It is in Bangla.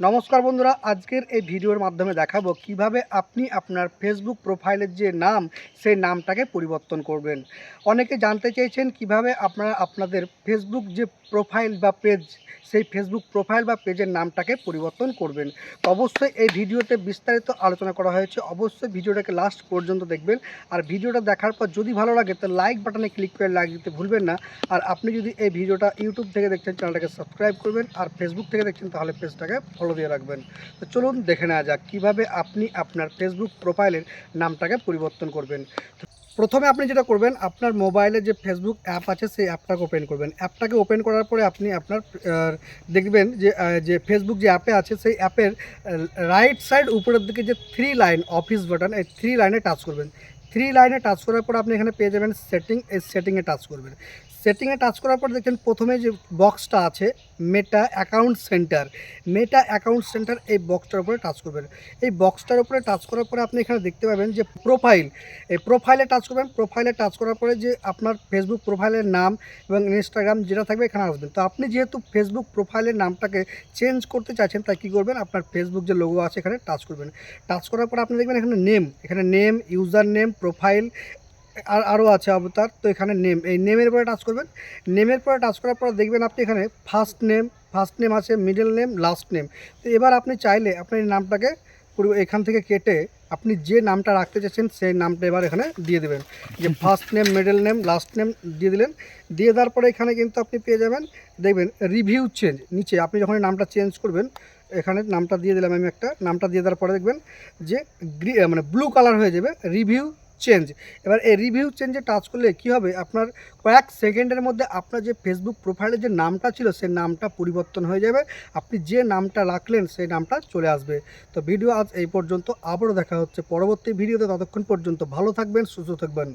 নমস্কার বন্ধুরা, আজকের এই ভিডিওর মাধ্যমে দেখাবো কীভাবে আপনি আপনার ফেসবুক প্রোফাইলের যে নাম, সেই নামটাকে পরিবর্তন করবেন। অনেকে জানতে চেয়েছেন কীভাবে আপনারা আপনাদের ফেসবুক যে প্রোফাইল বা পেজ সেই ফেসবুক প্রোফাইল বা পেজের নামটাকে পরিবর্তন করবেন। অবশ্যই এই ভিডিওতে বিস্তারিত আলোচনা করা হয়েছে। অবশ্যই ভিডিওটাকে লাস্ট পর্যন্ত দেখবেন। আর ভিডিওটা দেখার পর যদি ভালো লাগে, তো লাইক বাটনে ক্লিক করে লাইক দিতে ভুলবেন না। আর আপনি যদি এই ভিডিওটা ইউটিউব থেকে দেখছেন, চ্যানেলটাকে সাবস্ক্রাইব করবেন। আর ফেসবুক থেকে দেখছেন, তাহলে পেজটাকে ফলো দিয়ে রাখবেন। তো চলুন দেখে নেওয়া যাক কীভাবে আপনি আপনার ফেসবুক প্রোফাইলের নামটাকে পরিবর্তন করবেন। প্রথমে আপনি যেটা করবেন, আপনার মোবাইলে যে ফেসবুক অ্যাপ আছে, সেই অ্যাপটাকে ওপেন করবেন। অ্যাপটাকে ওপেন করার পরে আপনি আপনার দেখবেন যে যে ফেসবুক যে অ্যাপে আছে, সেই অ্যাপের রাইট সাইড উপরের দিকে যে থ্রি লাইন অফিস বাটন এই থ্রি লাইনে টাচ করবেন। থ্রি লাইনে টাচ করার পর আপনি এখানে পেয়ে যাবেন সেটিং এই সেটিংয়ে টাচ করবেন। সেটিংয়ে টাচ করার পর দেখছেন প্রথমে যে বক্সটা আছে Meta account center Meta account center এই বক্সটার উপরে টাচ করবেন। এই বক্সটার উপরে টাচ করার পরে আপনি এখানে দেখতে পাবেন যে প্রোফাইল এই প্রোফাইলে টাচ করবেন প্রোফাইলে টাচ করার পরে যে আপনার ফেসবুক প্রোফাইলের নাম এবং ইনস্টাগ্রাম যেটা থাকবে এখানে আসবেন। তো আপনি যেহেতু ফেসবুক প্রোফাইলের নামটাকে চেঞ্জ করতে চাইছেন, তাই কী করবেন? আপনার ফেসবুক যে লোগো আছে এখানে টাচ করবেন। টাচ করার পর আপনি দেখবেন এখানে নেম এখানে নেম ইউজার নেম প্রোফাইল আর আরও আছে অবতার তো এখানে নেম এই নেমের পরে টাচ করবেন। নেমের পরে টাচ করার পর দেখবেন আপনি এখানে ফার্স্ট নেম ফার্স্ট নেম আছে মিডল নেম লাস্ট নেম তো এবার আপনি চাইলে আপনি এই নামটাকে পুরো এখান থেকে কেটে আপনি যে নামটা রাখতে চাইছেন, সেই নামটা এবার এখানে দিয়ে দেবেন। যে first name middle name last name দিয়ে দিলেন। দিয়ে দেওয়ার পরে এখানে কিন্তু আপনি পেয়ে যাবেন, দেখবেন রিভিউ চেঞ্জ নিচে আপনি যখন নামটা চেঞ্জ করবেন, এখানে নামটা দিয়ে দিলাম আমি একটা, নামটা দিয়ে দেওয়ার পরে দেখবেন যে মানে ব্লু কালার হয়ে যাবে রিভিউ চেঞ্জ এবার এই রিভিউ চেঞ্জে টাচ করলে কি হবে? আপনার কয়েক সেকেন্ডের মধ্যে আপনার যে ফেসবুক প্রোফাইলের যে নামটা ছিল, সেই নামটা পরিবর্তন হয়ে যাবে। আপনি যে নামটা রাখলেন, সেই নামটা চলে আসবে। তো ভিডিও আজ এই পর্যন্ত। আবারও দেখা হচ্ছে পরবর্তী ভিডিওতে ততক্ষণ পর্যন্ত ভালো থাকবেন, সুস্থ থাকবেন।